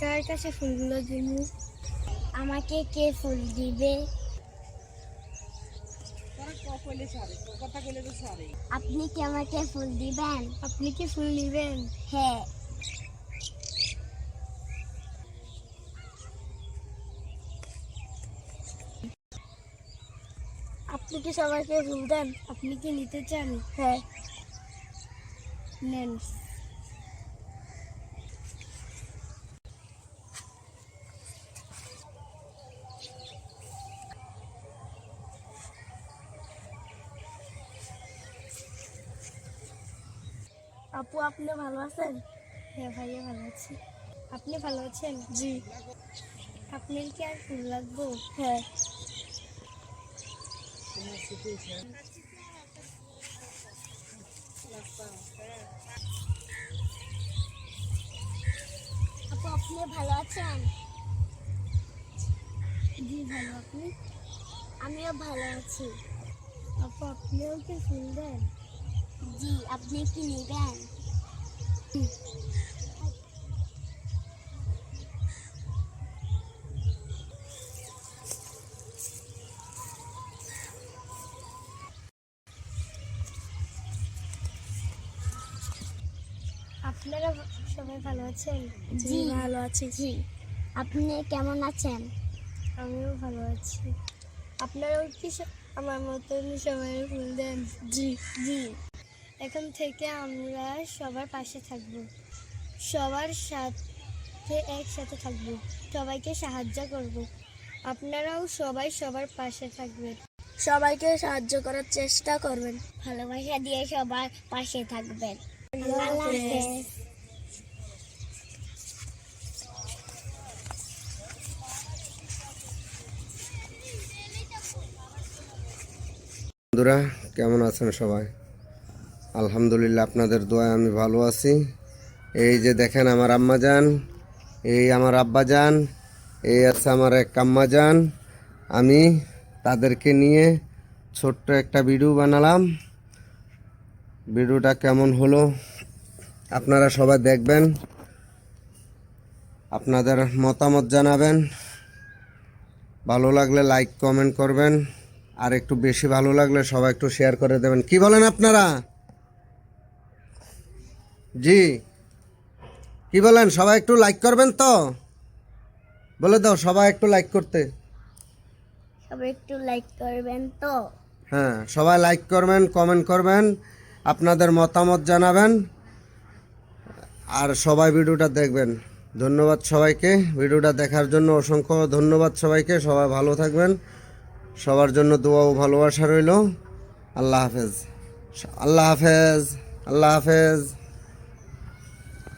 কার কাছে ফুলগুলো দিব আমাকে কে ফুল দিবে? আপনি কি আমাকে ফুল দিবেন? আপনি কি ফুল দিবেন হ্যাঁ। আপনি কি সবাইকে ফুল দেন? আপনি কি নিতে চান? হ্যাঁ। নেন। আপু আপনি ভালো আছেন? হ্যাঁ ভাইয়া ভালো আছি। আপনি ভালো আছেন? জি। আপনার কি আর ফুল লাগবো? হ্যাঁ। আপু আপনি ভালো আছেন? জি ভালো। আপনি? আমিও ভালো আছি। আপু আপনিও কি ফুল দেন জি আপনি কি নেবেন। আপনারা সবাই ভালো আছেন? জি। ভালো আছি। জি। আপনি কেমন আছেন? আমিও ভালো আছি। আপনারাও কি আমার মতন সবাই ফুল দেন জি। জি। এখন থেকে আমরা সবার পাশে থাকব। সবার সাথে একসাথে থাকব। সবাইকে সাহায্য করব। আপনারাও সবাই সবার পাশে থাকবেন। সবাইকে সাহায্য করার চেষ্টা করবেন। ভালোবাসা দিয়ে সবার পাশে থাকবেন। বন্ধুরা, কেমন আছেন সবাই? আলহামদুলিল্লাহ, আপনাদের দোয়ায় আমি ভালো আছি। এই যে দেখেন আমার আম্মা যান, এই আমার আব্বা যান, এই আছে আমার এক আম্মা যান। আমি তাদেরকে নিয়ে ছোট্ট একটা ভিডিও বানালাম। ভিডিওটা কেমন হলো আপনারা সবাই দেখবেন, আপনাদের মতামত জানাবেন। ভালো লাগলে লাইক, কমেন্ট করবেন, আর একটু বেশি ভালো লাগলে সবাই একটু শেয়ার করে দেবেন। কি বলেন আপনারা? জি। কি বলেন সবাই একটু লাইক করবেন তো? বলে দাও সবাই একটু লাইক করতে। সবাই একটু লাইক করবেন তো? হ্যাঁ সবাই লাইক করবেন কমেন্ট করবেন আপনাদের মতামত জানাবেন আর সবাই ভিডিওটা দেখবেন। ধন্যবাদ সবাইকে। ভিডিওটা দেখার জন্য অসংখ্য ধন্যবাদ সবাইকে। সবাই ভালো থাকবেন। সবার জন্য দোয়া ও ভালোবাসা রইল। আল্লাহ হাফেজ। আল্লাহ হাফেজ। আল্লাহ হাফেজ।